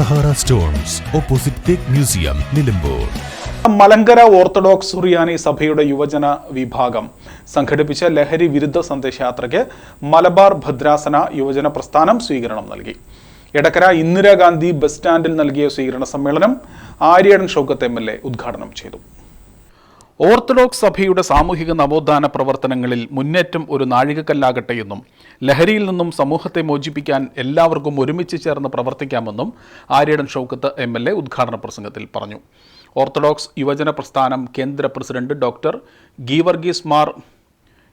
Sahara stones opposite തേക്ക് museum Nilambur. Malankara orthodox Suriyani സഭയുടെ യുവജന വിഭാഗം സംഘടിപ്പിച്ച ലഹരി വിരുദ്ധ സന്ദേശയാത്രയ്ക്ക് മലബാർ ഭദ്രാസന യുവജന പ്രസ്ഥാനം സ്വീകരണം നൽകി. എടക്കര ഇന്ദിരാഗാന്ധി ബസ് സ്റ്റാൻഡിൽ നൽകിയ സ്വീകരണ സമ്മേളനം Aryadan Shoukath M L A ഉദ്ഘാടനം ചെയ്തു. ഓർത്തഡോക്സ് സഭയുടെ സാമൂഹിക നവോത്ഥാന പ്രവർത്തനങ്ങളിൽ മുന്നേറ്റം ഒരു നാഴികക്കല്ലാകട്ടെ എന്നും ലഹരിയിൽ നിന്നും സമൂഹത്തെ മോചിപ്പിക്കാൻ എല്ലാവർക്കും ഒരുമിച്ച് ചേർന്ന് പ്രവർത്തിക്കാമെന്നും Aryadan Shoukath M L A ഉദ്ഘാടന പ്രസംഗത്തിൽ പറഞ്ഞു. ഓർത്തഡോക്സ് യുവജന പ്രസ്ഥാനം കേന്ദ്ര പ്രസിഡന്റ് ഡോക്ടർ ഗീവർഗീസ് മാർ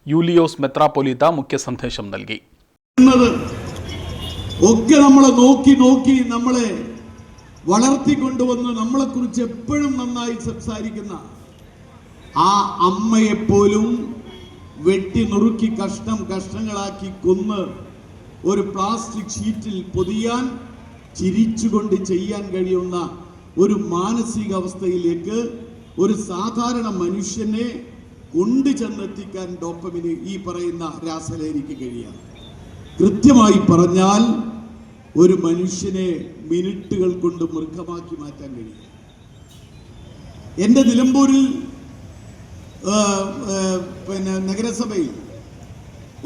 യൂലിയോസ് മെത്രാപൊലീത്ത മുഖ്യ സന്ദേശം നൽകി. ഒക്കെ നമ്മളെ നോക്കി നോക്കി നമ്മളെ വളർത്തിക്കൊണ്ടുവന്ന് നമ്മളെക്കുറിച്ച് എപ്പോഴും നന്നായി സംസാരിക്കുന്ന ആ അമ്മയെപ്പോലും വെട്ടി നുറുക്കി കഷ്ണം കഷ്ണങ്ങളാക്കി കൊന്ന് ഒരു പ്ലാസ്റ്റിക് ഷീറ്റിൽ പൊതിയാൻ ചിരിച്ചുകൊണ്ട് ചെയ്യാൻ കഴിയുന്ന ഒരു മാനസികാവസ്ഥയിലേക്ക് ഒരു സാധാരണ മനുഷ്യനെ കൊണ്ടു ചെന്നെത്തിക്കാൻ ഡോപ്പമിന് ഈ പറയുന്ന രാസലേനിക്ക് കഴിയാം കൃത്യമായി പറഞ്ഞാൽ ഒരു മനുഷ്യനെ മിനിറ്റുകൾ കൊണ്ട് മൃഗമാക്കി മാറ്റാൻ കഴിയും എന്റെ നിലമ്പൂരിൽ പിന്നെ നഗരസഭയിൽ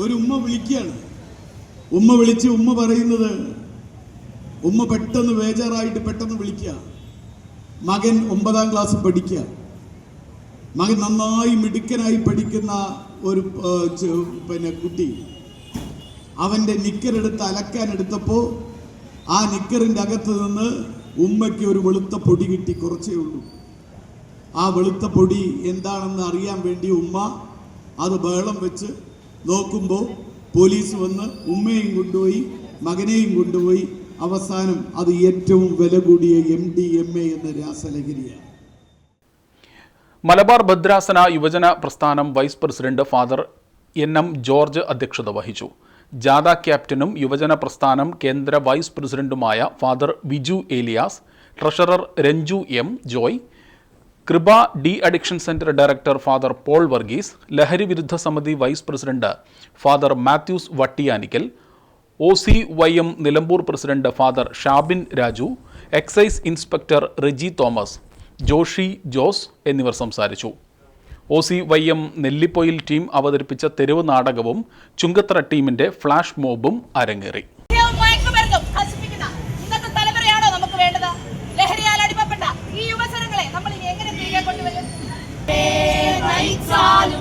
ഒരു ഉമ്മ വിളിക്കുകയാണ്. ഉമ്മ വിളിച്ച് ഉമ്മ പറയുന്നത് ഉമ്മ പെട്ടെന്ന് ബേജാറായിട്ട് പെട്ടെന്ന് വിളിക്കുക. മകൻ ഒമ്പതാം ക്ലാസ് പഠിക്കുക. മകൻ നന്നായി മിടുക്കനായി പഠിക്കുന്ന ഒരു പിന്നെ കുട്ടി. അവന്റെ നിക്കറെടുത്ത് അലക്കാൻ എടുത്തപ്പോൾ ആ നിക്കറിന്റെ അകത്ത് നിന്ന് ഉമ്മയ്ക്ക് ഒരു വെളുത്ത പൊടി കിട്ടി കുറച്ചേ ഉള്ളൂ. ആ വെളുത്ത പൊടി എന്താണെന്ന് അറിയാൻ വേണ്ടി ഉമ്മ അത് ബഹളം വെച്ച് നോക്കുമ്പോൾ പോലീസ് വന്ന് ഉമ്മയും കൊണ്ടുപോയി മകനെയും കൊണ്ടുപോയി. അവസാനം അത് ഏറ്റവും വില കൂടിയ എം ഡി എം എ എന്ന രാസലഹരിയാണ്. മലബാർ ഭദ്രാസന യുവജന പ്രസ്ഥാനം vice president father N M George അധ്യക്ഷത വഹിച്ചു. ജാഥ ക്യാപ്റ്റനും യുവജന പ്രസ്ഥാനം കേന്ദ്ര വൈസ് പ്രസിഡന്റുമായ father Viju Elias treasurer Ranju M Joy Kripa D addiction centre director father Paul Varghese ലഹരി വിരുദ്ധ സമിതി vice president father Mathews Vattiyanickal O C Y M Nilambur president father Shabin Raju excise inspector Riji Thomas Joshy Jose എന്നിവർ സംസാരിച്ചു. O C Y M Nellipoyil team അവതരിപ്പിച്ച തെരുവ് നാടകവും ചുങ്കത്തറ ടീമിന്റെ flash മോബും അരങ്ങേറി. olhos.